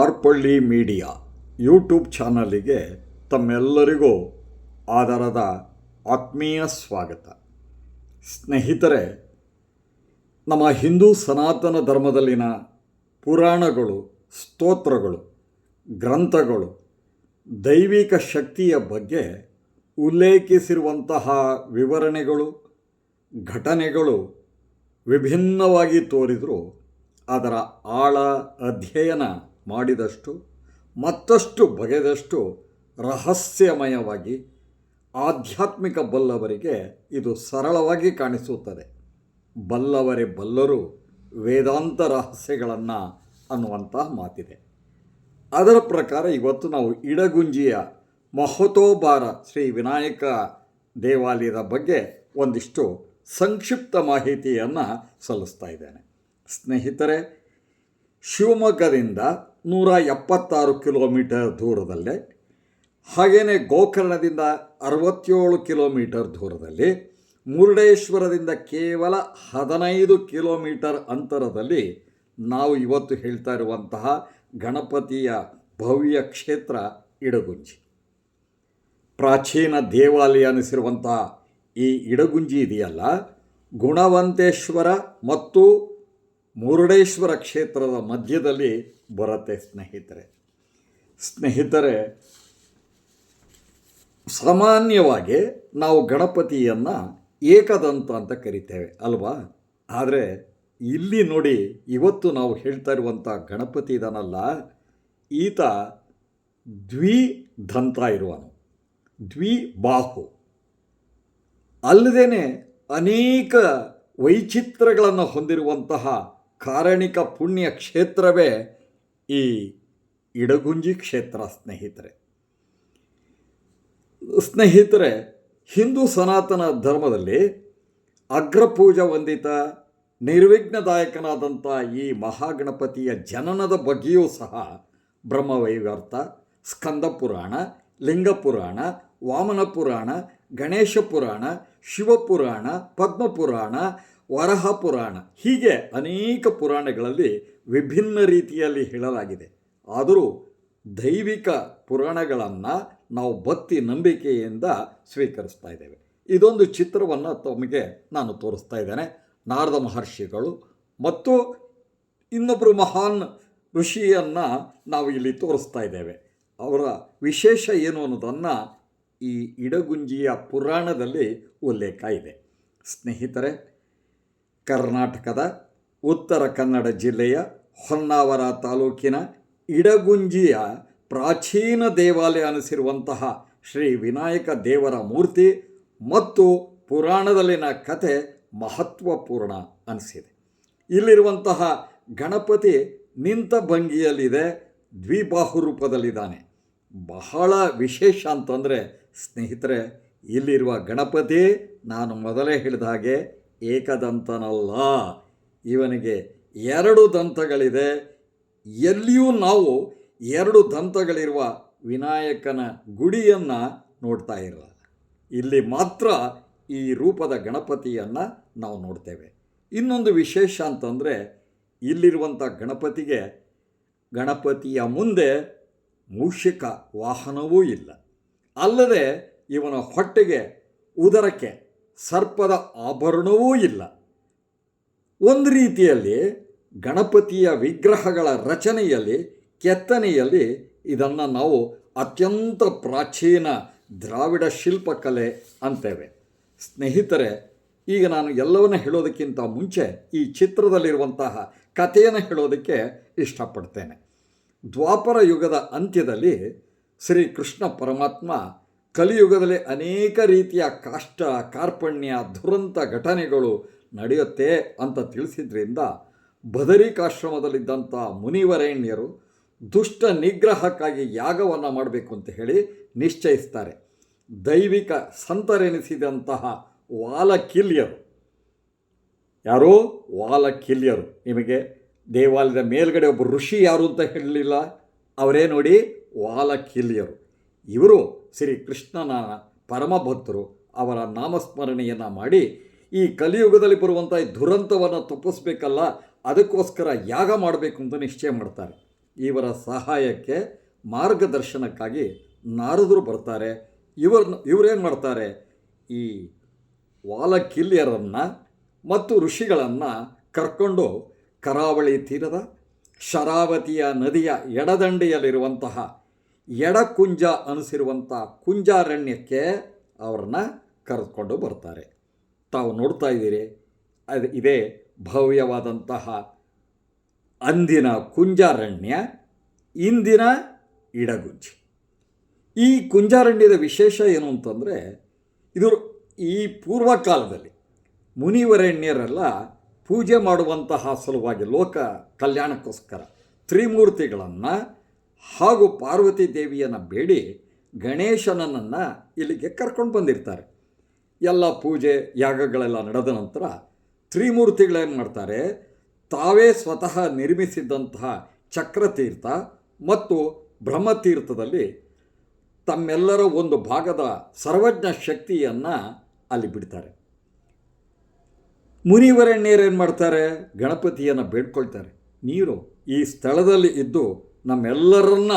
ಆರ್ಪಳ್ಳಿ media YouTube ಚಾನಲಿಗೆ ತಮ್ಮೆಲ್ಲರಿಗೂ ಆಧಾರದ ಆತ್ಮೀಯ ಸ್ವಾಗತ. ಸ್ನೇಹಿತರೆ, ನಮ್ಮ ಹಿಂದೂ ಸನಾತನ ಧರ್ಮದಲ್ಲಿನ ಪುರಾಣಗಳು, ಸ್ತೋತ್ರಗಳು, ಗ್ರಂಥಗಳು ದೈವಿಕ ಶಕ್ತಿಯ ಬಗ್ಗೆ ಉಲ್ಲೇಖಿಸಿರುವಂತಹ ವಿವರಣೆಗಳು, ಘಟನೆಗಳು ವಿಭಿನ್ನವಾಗಿ ತೋರಿದರೂ ಅದರ ಆಳ ಅಧ್ಯಯನ ಮಾಡಿದಷ್ಟು, ಮತ್ತಷ್ಟು ಬಗೆದಷ್ಟು ರಹಸ್ಯಮಯವಾಗಿ ಆಧ್ಯಾತ್ಮಿಕ ಬಲ್ಲವರಿಗೆ ಇದು ಸರಳವಾಗಿ ಕಾಣಿಸುತ್ತದೆ. ಬಲ್ಲವರೇ ಬಲ್ಲರು ವೇದಾಂತ ರಹಸ್ಯಗಳನ್ನು ಅನ್ನುವಂತಹ ಮಾತಿದೆ. ಅದರ ಪ್ರಕಾರ ಇವತ್ತು ನಾವು ಇಡಗುಂಜಿಯ ಮಹತೋಬಾರ ಶ್ರೀ ವಿನಾಯಕ ದೇವಾಲಯದ ಬಗ್ಗೆ ಒಂದಿಷ್ಟು ಸಂಕ್ಷಿಪ್ತ ಮಾಹಿತಿಯನ್ನು ಸಲ್ಲಿಸ್ತಾ ಇದ್ದೇನೆ. ಸ್ನೇಹಿತರೆ, ಶಿವಮೊಗ್ಗದಿಂದ ನೂರ ಎಪ್ಪತ್ತಾರು ಕಿಲೋಮೀಟರ್ ದೂರದಲ್ಲೇ ಹಾಗೆಯೇ ಗೋಕರ್ಣದಿಂದ ಅರವತ್ತೇಳು ಕಿಲೋಮೀಟರ್ ದೂರದಲ್ಲಿ, ಮುರುಡೇಶ್ವರದಿಂದ ಕೇವಲ ಹದಿನೈದು ಕಿಲೋಮೀಟರ್ ಅಂತರದಲ್ಲಿ ನಾವು ಇವತ್ತು ಹೇಳ್ತಾ ಇರುವಂತಹ ಗಣಪತಿಯ ಭವ್ಯ ಕ್ಷೇತ್ರ ಇಡಗುಂಜಿ. ಪ್ರಾಚೀನ ದೇವಾಲಯ ಅನಿಸಿರುವಂತಹ ಈ ಇಡಗುಂಜಿ ಇದೆಯಲ್ಲ, ಗುಣವಂತೇಶ್ವರ ಮತ್ತು ಮುರುಡೇಶ್ವರ ಕ್ಷೇತ್ರದ ಮಧ್ಯದಲ್ಲಿ ಬರುತ್ತೆ ಸ್ನೇಹಿತರೆ. ಸ್ನೇಹಿತರೆ, ಸಾಮಾನ್ಯವಾಗಿ ನಾವು ಗಣಪತಿಯನ್ನು ಏಕದಂತ ಅಂತ ಕರಿತೇವೆ, ಅಲ್ವಾ? ಆದರೆ ಇಲ್ಲಿ ನೋಡಿ ಇವತ್ತು ನಾವು ಹೇಳ್ತಾ ಇರುವಂಥ ಗಣಪತಿ ಇದನ್ನಲ್ಲ ಈತ ದ್ವಿಧಂತ ಇರುವನು, ದ್ವಿಬಾಹು. ಅಲ್ಲದೇ ಅನೇಕ ವೈಚಿತ್ರಗಳನ್ನು ಹೊಂದಿರುವಂತಹ ಕಾರಣಿಕ ಪುಣ್ಯ ಕ್ಷೇತ್ರವೇ ಈ ಇಡಗುಂಜಿ ಕ್ಷೇತ್ರ, ಸ್ನೇಹಿತರೆ. ಸ್ನೇಹಿತರೆ, ಹಿಂದೂ ಸನಾತನ ಧರ್ಮದಲ್ಲಿ ಅಗ್ರಪೂಜಾ ವಂದಿತ, ನಿರ್ವಿಘ್ನದಾಯಕನಾದಂಥ ಈ ಮಹಾಗಣಪತಿಯ ಜನನದ ಬಗ್ಗೆಯೂ ಸಹ ಬ್ರಹ್ಮವೈವರ್ತ ಸ್ಕಂದ ಪುರಾಣ, ಲಿಂಗ ಪುರಾಣ, ವಾಮನ ಪುರಾಣ, ಗಣೇಶ ಪುರಾಣ ಶಿವಪುರಾಣ ಪದ್ಮಪುರಾಣ ವರಹ ಪುರಾಣ ಹೀಗೆ ಅನೇಕ ಪುರಾಣಗಳಲ್ಲಿ ವಿಭಿನ್ನ ರೀತಿಯಲ್ಲಿ ಹೇಳಲಾಗಿದೆ. ಆದರೂ ದೈವಿಕ ಪುರಾಣಗಳನ್ನು ನಾವು ಭಕ್ತಿ ನಂಬಿಕೆಯಿಂದ ಸ್ವೀಕರಿಸ್ತಾ ಇದ್ದೇವೆ. ಇದೊಂದು ಚಿತ್ರವನ್ನು ತಮಗೆ ನಾನು ತೋರಿಸ್ತಾ ಇದ್ದೇನೆ. ನಾರದ ಮಹರ್ಷಿಗಳು ಮತ್ತು ಇನ್ನೊಬ್ಬರು ಮಹಾನ್ ಋಷಿಯನ್ನು ನಾವು ಇಲ್ಲಿ ತೋರಿಸ್ತಾ ಇದ್ದೇವೆ. ಅವರ ವಿಶೇಷ ಏನು ಅನ್ನೋದನ್ನು ಈ ಇಡಗುಂಜಿಯ ಪುರಾಣದಲ್ಲಿ ಉಲ್ಲೇಖ ಇದೆ. ಸ್ನೇಹಿತರೆ ಕರ್ನಾಟಕದ ಉತ್ತರ ಕನ್ನಡ ಜಿಲ್ಲೆಯ ಹೊನ್ನಾವರ ತಾಲೂಕಿನ ಇಡಗುಂಜಿಯ ಪ್ರಾಚೀನ ದೇವಾಲಯ ಅನಿಸಿರುವಂತಹ ಶ್ರೀ ವಿನಾಯಕ ದೇವರ ಮೂರ್ತಿ ಮತ್ತು ಪುರಾಣದಲ್ಲಿನ ಕಥೆ ಮಹತ್ವಪೂರ್ಣ ಅನಿಸಿದೆ. ಇಲ್ಲಿರುವಂತಹ ಗಣಪತಿ ನಿಂತ ಭಂಗಿಯಲ್ಲಿದೆ, ದ್ವಿಬಾಹು ರೂಪದಲ್ಲಿದ್ದಾನೆ. ಬಹಳ ವಿಶೇಷ ಅಂತಂದರೆ, ಸ್ನೇಹಿತರೆ, ಇಲ್ಲಿರುವ ಗಣಪತಿ ನಾನು ಮೊದಲೇ ಹೇಳಿದ ಹಾಗೆ ಏಕದಂತನಲ್ಲ. ಇವನಿಗೆ ಎರಡು ದಂತಗಳಿದೆ. ಎಲ್ಲಿಯೂ ನಾವು ಎರಡು ದಂತಗಳಿರುವ ವಿನಾಯಕನ ಗುಡಿಯನ್ನು ನೋಡ್ತಾ ಇರಲ್ಲ. ಇಲ್ಲಿ ಮಾತ್ರ ಈ ರೂಪದ ಗಣಪತಿಯನ್ನು ನಾವು ನೋಡ್ತೇವೆ. ಇನ್ನೊಂದು ವಿಶೇಷ ಅಂತಂದರೆ ಇಲ್ಲಿರುವಂಥ ಗಣಪತಿಗೆ ಗಣಪತಿಯ ಮುಂದೆ ಮೂಷಿಕ ವಾಹನವೂ ಇಲ್ಲ. ಅಲ್ಲದೆ ಇವನ ಹೊಟ್ಟೆಗೆ ಉದರಕ್ಕೆ ಸರ್ಪದ ಆಭರಣವೂ ಇಲ್ಲ. ಒಂದು ರೀತಿಯಲ್ಲಿ ಗಣಪತಿಯ ವಿಗ್ರಹಗಳ ರಚನೆಯಲ್ಲಿ, ಕೆತ್ತನೆಯಲ್ಲಿ ಇದನ್ನು ನಾವು ಅತ್ಯಂತ ಪ್ರಾಚೀನ ದ್ರಾವಿಡ ಶಿಲ್ಪಕಲೆ ಅಂತೇವೆ. ಸ್ನೇಹಿತರೆ, ಈಗ ನಾನು ಎಲ್ಲವನ್ನ ಹೇಳೋದಕ್ಕಿಂತ ಮುಂಚೆ ಈ ಚಿತ್ರದಲ್ಲಿರುವಂತಹ ಕಥೆಯನ್ನು ಹೇಳೋದಕ್ಕೆ ಇಷ್ಟಪಡ್ತೇನೆ. ದ್ವಾಪರ ಯುಗದ ಅಂತ್ಯದಲ್ಲಿ ಶ್ರೀ ಕೃಷ್ಣ ಪರಮಾತ್ಮ ಕಲಿಯುಗದಲ್ಲಿ ಅನೇಕ ರೀತಿಯ ಕಾಷ್ಟ, ಕಾರ್ಪಣ್ಯ, ದುರಂತ ಘಟನೆಗಳು ನಡೆಯುತ್ತೆ ಅಂತ ತಿಳಿಸಿದ್ರಿಂದ ಬದರಿಕಾಶ್ರಮದಲ್ಲಿದ್ದಂಥ ಮುನಿವರೇಣ್ಯರು ದುಷ್ಟ ನಿಗ್ರಹಕ್ಕಾಗಿ ಯಾಗವನ್ನು ಮಾಡಬೇಕು ಅಂತ ಹೇಳಿ ನಿಶ್ಚಯಿಸ್ತಾರೆ. ದೈವಿಕ ಸಂತರೆನಿಸಿದಂತಹ ವಾಲಕಿಲ್ಯರು ಯಾರೋ? ವಾಲಕಿಲ್ಯರು ನಿಮಗೆ ದೇವಾಲಯದ ಮೇಲ್ಗಡೆ ಒಬ್ಬ ಋಷಿ ಯಾರು ಅಂತ ಹೇಳಲಿಲ್ಲ? ಅವರೇ ನೋಡಿ ವಾಲಕಿಲ್ಯರು ಇವರು ಶ್ರೀ ಕೃಷ್ಣನ ಪರಮಭಕ್ತರು ಅವರ ನಾಮಸ್ಮರಣೆಯನ್ನು ಮಾಡಿ ಈ ಕಲಿಯುಗದಲ್ಲಿ ಬರುವಂಥ ಈ ದುರಂತವನ್ನು ತಪ್ಪಿಸ್ಬೇಕಲ್ಲ, ಅದಕ್ಕೋಸ್ಕರ ಯಾಗ ಮಾಡಬೇಕು ಅಂತ ನಿಶ್ಚಯ ಮಾಡ್ತಾರೆ. ಇವರ ಸಹಾಯಕ್ಕೆ ಮಾರ್ಗದರ್ಶನಕ್ಕಾಗಿ ನಾರದರು ಬರ್ತಾರೆ. ಇವರನ್ನ ಇವರೇನು ಮಾಡ್ತಾರೆ? ಈ ವಾಲಕಿಲ್ಯರನ್ನು ಮತ್ತು ಋಷಿಗಳನ್ನು ಕರ್ಕೊಂಡು ಕರಾವಳಿ ತೀರದ ಶರಾವತಿಯ ನದಿಯ ಎಡದಂಡೆಯಲ್ಲಿರುವಂತಹ ಎಡಕುಂಜ ಅನಿಸಿರುವಂಥ ಕುಂಜಾರಣ್ಯಕ್ಕೆ ಅವ್ರನ್ನ ಕರೆದುಕೊಂಡು ಬರ್ತಾರೆ. ತಾವು ನೋಡ್ತಾ ಇದ್ದೀರಿ, ಅದು ಇದೇ ಭವ್ಯವಾದಂತಹ ಅಂದಿನ ಕುಂಜಾರಣ್ಯ, ಇಂದಿನ ಇಡಗುಂಜಿ. ಈ ಕುಂಜಾರಣ್ಯದ ವಿಶೇಷ ಏನು ಅಂತಂದರೆ, ಇದು ಈ ಪೂರ್ವಕಾಲದಲ್ಲಿ ಮುನಿವರಣ್ಯರೆಲ್ಲ ಪೂಜೆ ಮಾಡುವಂತಹ ಸಲುವಾಗಿ ಲೋಕ ಕಲ್ಯಾಣಕ್ಕೋಸ್ಕರ ತ್ರಿಮೂರ್ತಿಗಳನ್ನು ಹಾಗೂ ಪಾರ್ವತಿ ದೇವಿಯನ್ನು ಬೇಡಿ ಗಣೇಶನನ್ನು ಇಲ್ಲಿಗೆ ಕರ್ಕೊಂಡು ಬಂದಿರ್ತಾರೆ. ಎಲ್ಲ ಪೂಜೆ ಯಾಗಗಳೆಲ್ಲ ನಡೆದ ನಂತರ ತ್ರಿಮೂರ್ತಿಗಳೇನು ಮಾಡ್ತಾರೆ? ತಾವೇ ಸ್ವತಃ ನಿರ್ಮಿಸಿದ್ದಂತಹ ಚಕ್ರತೀರ್ಥ ಮತ್ತು ಬ್ರಹ್ಮತೀರ್ಥದಲ್ಲಿ ತಮ್ಮೆಲ್ಲರ ಒಂದು ಭಾಗದ ಸರ್ವಜ್ಞ ಶಕ್ತಿಯನ್ನು ಅಲ್ಲಿ ಬಿಡ್ತಾರೆ. ಏನು ಮಾಡ್ತಾರೆ? ಗಣಪತಿಯನ್ನು ಬೇಡ್ಕೊಳ್ತಾರೆ. ನೀರು ಈ ಸ್ಥಳದಲ್ಲಿ ಇದ್ದು ನಮ್ಮೆಲ್ಲರನ್ನ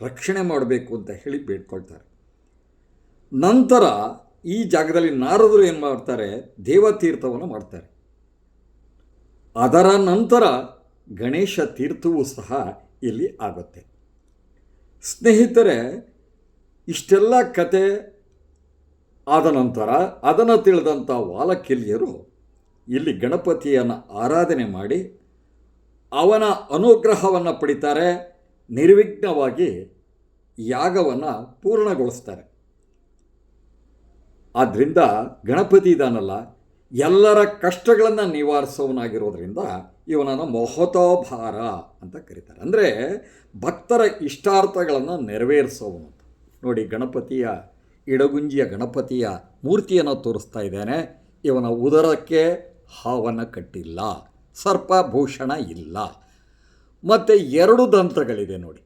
ರಕ್ಷಣೆ ಮಾಡಬೇಕು ಅಂತ ಹೇಳಿ ಬೇಡ್ಕೊಳ್ತಾರೆ. ನಂತರ ಈ ಜಾಗದಲ್ಲಿ ನಾರದರು ಏನು ಮಾಡ್ತಾರೆ? ದೇವತೀರ್ಥವನ್ನು ಮಾಡ್ತಾರೆ. ಅದರ ನಂತರ ಗಣೇಶ ತೀರ್ಥವೂ ಸಹ ಇಲ್ಲಿ ಆಗುತ್ತೆ. ಸ್ನೇಹಿತರೆ, ಇಷ್ಟೆಲ್ಲ ಕತೆ ಆದ ನಂತರ, ಅದನ್ನು ತಿಳಿದಂಥ ವಾಲಕಿಲಿಯರು ಇಲ್ಲಿ ಗಣಪತಿಯನ್ನು ಆರಾಧನೆ ಮಾಡಿ ಅವನ ಅನುಗ್ರಹವನ್ನು ಪಡಿತಾರೆ. ನಿರ್ವಿಘ್ನವಾಗಿ ಯಾಗವನ್ನು ಪೂರ್ಣಗೊಳಿಸ್ತಾರೆ. ಆದ್ದರಿಂದ ಗಣಪತಿ ಇದಾನಲ್ಲ, ಎಲ್ಲರ ಕಷ್ಟಗಳನ್ನು ನಿವಾರಿಸೋವನಾಗಿರೋದ್ರಿಂದ ಇವನನ್ನು ಮಹತೋಭಾರ ಅಂತ ಕರೀತಾರೆ. ಅಂದರೆ ಭಕ್ತರ ಇಷ್ಟಾರ್ಥಗಳನ್ನು ನೆರವೇರಿಸೋವನು ನೋಡಿ, ಗಣಪತಿಯ, ಇಡಗುಂಜಿಯ ಗಣಪತಿಯ ಮೂರ್ತಿಯನ್ನು ತೋರಿಸ್ತಾ ಇದ್ದೇನೆ. ಇವನ ಉದರಕ್ಕೆ ಹಾವನ್ನು ಕಟ್ಟಿಲ್ಲ, ಸರ್ಪಭೂಷಣ ಇಲ್ಲ. ಮತ್ತು ಎರಡು ದಂತಗಳಿದೆ ನೋಡಿ.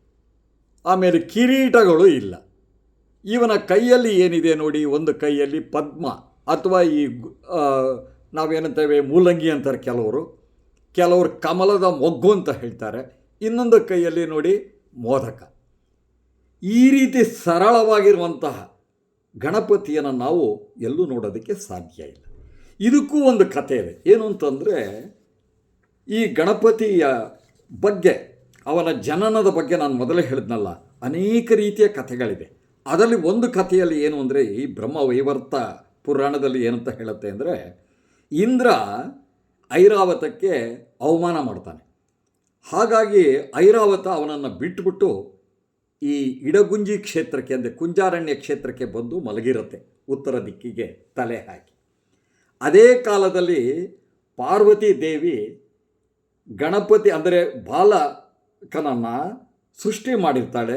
ಆಮೇಲೆ ಕಿರೀಟಗಳು ಇಲ್ಲ. ಇವನ ಕೈಯಲ್ಲಿ ಏನಿದೆ ನೋಡಿ, ಒಂದು ಕೈಯಲ್ಲಿ ಪದ್ಮ ಅಥವಾ ಈ ನಾವೇನಂತೇವೆ, ಮೂಲಂಗಿ ಅಂತಾರೆ ಕೆಲವರು. ಕೆಲವರು ಕಮಲದ ಮೊಗ್ಗು ಅಂತ ಹೇಳ್ತಾರೆ. ಇನ್ನೊಂದು ಕೈಯಲ್ಲಿ ನೋಡಿ, ಮೋದಕ. ಈ ರೀತಿ ಸರಳವಾಗಿರುವಂತಹ ಗಣಪತಿಯನ್ನು ನಾವು ಎಲ್ಲೂ ನೋಡೋದಕ್ಕೆ ಸಾಧ್ಯ ಇಲ್ಲ. ಇದಕ್ಕೂ ಒಂದು ಕಥೆ ಇದೆ. ಏನು ಅಂತಂದರೆ, ಈ ಗಣಪತಿಯ ಬಗ್ಗೆ ಅವನ ಜನನದ ಬಗ್ಗೆ ನಾನು ಮೊದಲೇ ಹೇಳಿದ್ನಲ್ಲ, ಅನೇಕ ರೀತಿಯ ಕಥೆಗಳಿದೆ ಅದರಲ್ಲಿ ಒಂದು ಕಥೆಯಲ್ಲಿ ಏನು ಅಂದರೆ, ಈ ಬ್ರಹ್ಮವೈವರ್ತ ಪುರಾಣದಲ್ಲಿ ಏನಂತ ಹೇಳುತ್ತೆ ಅಂದರೆ, ಇಂದ್ರ ಐರಾವತಕ್ಕೆ ಅವಮಾನ ಮಾಡ್ತಾನೆ. ಹಾಗಾಗಿ ಐರಾವತ ಅವನನ್ನು ಬಿಟ್ಟುಬಿಟ್ಟು ಈ ಇಡಗುಂಜಿ ಕ್ಷೇತ್ರಕ್ಕೆ ಅಂದರೆ ಕುಂಜಾರಣ್ಯ ಕ್ಷೇತ್ರಕ್ಕೆ ಬಂದು ಮಲಗಿರುತ್ತೆ, ಉತ್ತರ ದಿಕ್ಕಿಗೆ ತಲೆ ಹಾಕಿ. ಅದೇ ಕಾಲದಲ್ಲಿ ಪಾರ್ವತಿ ದೇವಿ ಗಣಪತಿ ಅಂದರೆ ಬಾಲಕನನ್ನು ಸೃಷ್ಟಿ ಮಾಡಿರ್ತಾಳೆ.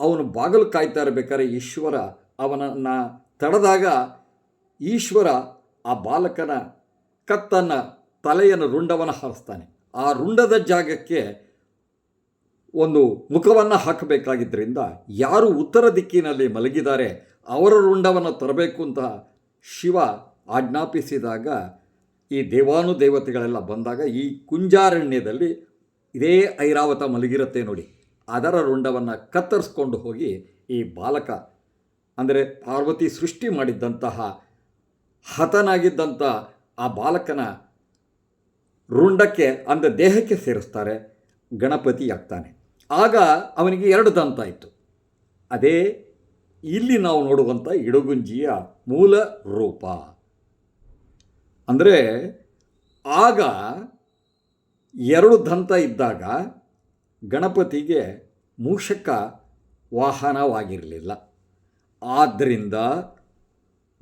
ಅವನು ಬಾಗಲು ಕಾಯ್ತಾ ಇರಬೇಕಾದ್ರೆ ಈಶ್ವರ ಅವನನ್ನು ತಡೆದಾಗ ಈಶ್ವರ ಆ ಬಾಲಕನ ಕತ್ತನ್ನು ತಲೆಯನ್ನು ರುಂಡವನ್ನು ಹಾರಿಸ್ತಾನೆ. ಆ ರುಂಡದ ಜಾಗಕ್ಕೆ ಒಂದು ಮುಖವನ್ನು ಹಾಕಬೇಕಾಗಿದ್ದರಿಂದ ಯಾರು ಉತ್ತರ ದಿಕ್ಕಿನಲ್ಲಿ ಮಲಗಿದ್ದಾರೆ ಅವರ ರುಂಡವನ್ನು ತರಬೇಕು ಅಂತ ಶಿವ ಆಜ್ಞಾಪಿಸಿದಾಗ ಈ ದೇವಾನುದೇವತೆಗಳೆಲ್ಲ ಬಂದಾಗ ಈ ಕುಂಜಾರಣ್ಯದಲ್ಲಿ ಇದೇ ಐರಾವತ ಮಲಗಿರುತ್ತೆ ನೋಡಿ. ಅದರ ರುಂಡವನ್ನು ಕತ್ತರಿಸ್ಕೊಂಡು ಹೋಗಿ ಈ ಬಾಲಕ, ಅಂದರೆ ಪಾರ್ವತಿ ಸೃಷ್ಟಿ ಮಾಡಿದ್ದಂತಹ ಹತನಾಗಿದ್ದಂಥ ಆ ಬಾಲಕನ ರುಂಡಕ್ಕೆ, ಅಂದರೆ ದೇಹಕ್ಕೆ ಸೇರಿಸ್ತಾರೆ, ಗಣಪತಿ ಆಗ್ತಾನೆ. ಆಗ ಅವನಿಗೆ ಎರಡು ದಂತ ಇತ್ತು. ಅದೇ ಇಲ್ಲಿ ನಾವು ನೋಡುವಂಥ ಇಡಗುಂಜಿಯ ಮೂಲ ರೂಪ. ಅಂದರೆ ಆಗ ಎರಡು ದಂತ ಇದ್ದಾಗ ಗಣಪತಿಗೆ ಮೂಷಕ ವಾಹನವಾಗಿರಲಿಲ್ಲ. ಆದ್ದರಿಂದ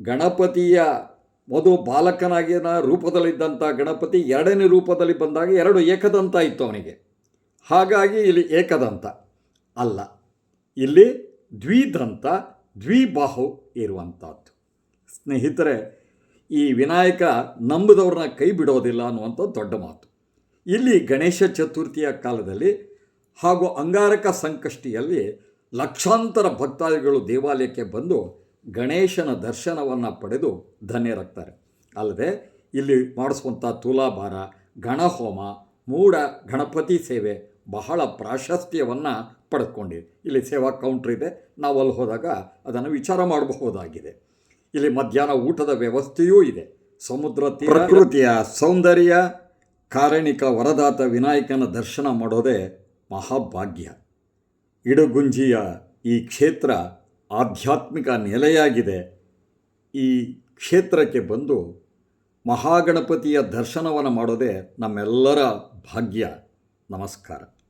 ಗಣಪತಿಯ ಮೊದಲು ಬಾಲಕನಾಗಿನ ರೂಪದಲ್ಲಿದ್ದಂಥ ಗಣಪತಿ ಎರಡನೇ ರೂಪದಲ್ಲಿ ಬಂದಾಗ ಎರಡು ಏಕದಂತ ಇತ್ತು ಅವನಿಗೆ. ಹಾಗಾಗಿ ಇಲ್ಲಿ ಏಕದಂತ ಅಲ್ಲ. ಇಲ್ಲಿ ದ್ವಿದಂತ ದ್ವಿಬಾಹು ಇರುವಂಥದ್ದು ಸ್ನೇಹಿತರೆ ಈ ವಿನಾಯಕ ನಂಬಿದವ್ರನ್ನ ಕೈ ಬಿಡೋದಿಲ್ಲ ಅನ್ನುವಂಥ ದೊಡ್ಡ ಮಾತು. ಇಲ್ಲಿ ಗಣೇಶ ಚತುರ್ಥಿಯ ಕಾಲದಲ್ಲಿ ಹಾಗೂ ಅಂಗಾರಕ ಸಂಕಷ್ಟಿಯಲ್ಲಿ ಲಕ್ಷಾಂತರ ಭಕ್ತಾದಿಗಳು ದೇವಾಲಯಕ್ಕೆ ಬಂದು ಗಣೇಶನ ದರ್ಶನವನ್ನು ಪಡೆದು ಧನ್ಯರಾಗ್ತಾರೆ. ಅಲ್ಲದೆ ಇಲ್ಲಿ ಮಾಡಿಸುವಂಥ ತುಲಾಭಾರ ಗಣಹೋಮ ಮೂಢ ಗಣಪತಿ ಸೇವೆ ಬಹಳ ಪ್ರಾಶಸ್ತ್ಯವನ್ನು ಪಡೆದುಕೊಂಡಿದೆ. ಇಲ್ಲಿ ಸೇವಾ ಕೌಂಟ್ರ್ ಇದೆ. ನಾವು ಅಲ್ಲಿ ಹೋದಾಗ ಅದನ್ನು ವಿಚಾರ ಮಾಡಬಹುದಾಗಿದೆ. ಇಲ್ಲಿ ಮಧ್ಯಾಹ್ನ ಊಟದ ವ್ಯವಸ್ಥೆಯೂ ಇದೆ. ಸಮುದ್ರ ಪ್ರಕೃತಿಯ ಸೌಂದರ್ಯ, ಕಾರಣಿಕ ವರದಾತ ವಿನಾಯಕನ ದರ್ಶನ ಮಾಡೋದೇ ಮಹಾಭಾಗ್ಯ. ಇಡಗುಂಜಿಯ ಈ ಕ್ಷೇತ್ರ ಆಧ್ಯಾತ್ಮಿಕ ನೆಲೆಯಾಗಿದೆ. ಈ ಕ್ಷೇತ್ರಕ್ಕೆ ಬಂದು ಮಹಾಗಣಪತಿಯ ದರ್ಶನವನ್ನು ಮಾಡೋದೇ ನಮ್ಮೆಲ್ಲರ ಭಾಗ್ಯ. ನಮಸ್ಕಾರ.